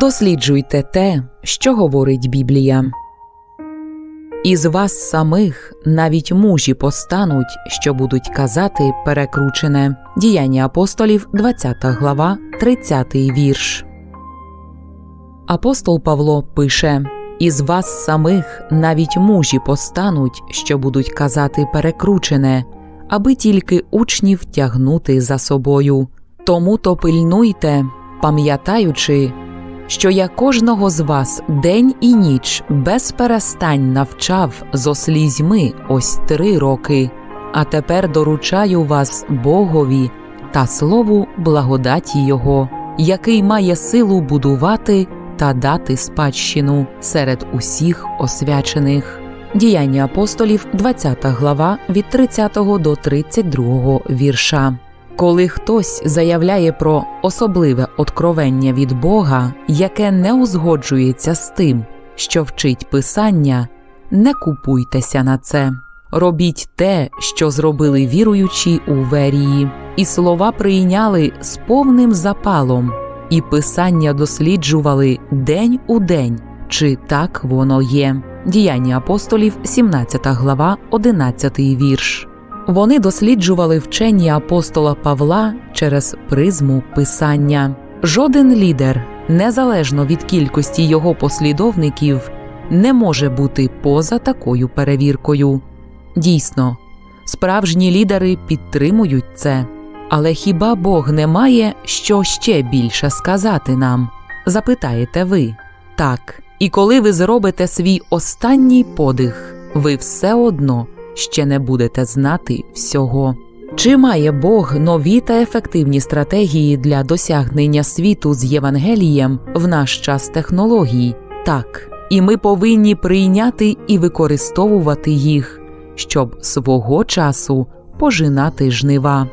Досліджуйте те, що говорить Біблія. Із вас самих навіть мужі постануть, що будуть казати перекручене. Діяння апостолів, 20 глава, 30 вірш. Апостол Павло пише Із вас самих навіть мужі постануть, що будуть казати перекручене, аби тільки учнів тягнути за собою. Тому то пильнуйте, пам'ятаючи, що я кожного з вас день і ніч без перестань навчав зо слізьми ось три роки, а тепер доручаю вас Богові та слову благодаті Його, який має силу будувати та дати спадщину серед усіх освячених. Діяння апостолів, 20 глава від 30 до 32 вірша. Коли хтось заявляє про особливе откровення від Бога, яке не узгоджується з тим, що вчить Писання, не купуйтеся на це. Робіть те, що зробили віруючі у Верії, і слова прийняли з повним запалом, і Писання досліджували день у день, чи так воно є. Діяння апостолів, 17 глава, 11 вірш. Вони досліджували вчення апостола Павла через призму Писання. Жоден лідер, незалежно від кількості його послідовників, не може бути поза такою перевіркою. Дійсно, справжні лідери підтримують це. Але хіба Бог не має що ще більше сказати нам? Запитаєте ви так. І коли ви зробите свій останній подих, ви все одно ще не будете знати всього. Чи має Бог нові та ефективні стратегії для досягнення світу з Євангелієм в наш час технологій? Так, і ми повинні прийняти і використовувати їх, щоб свого часу пожинати жнива.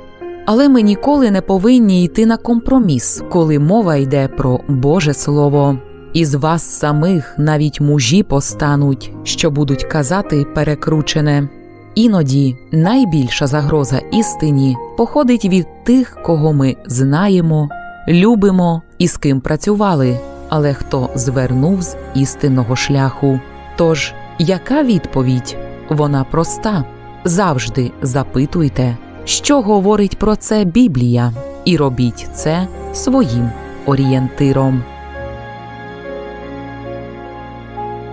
Але ми ніколи не повинні йти на компроміс, коли мова йде про Боже Слово. Із вас самих навіть мужі постануть, що будуть казати перекручене. Іноді найбільша загроза істині походить від тих, кого ми знаємо, любимо і з ким працювали, але хто звернув з істинного шляху. Тож, яка відповідь? Вона проста. Завжди запитуйте, що говорить про це Біблія, і робіть це своїм орієнтиром.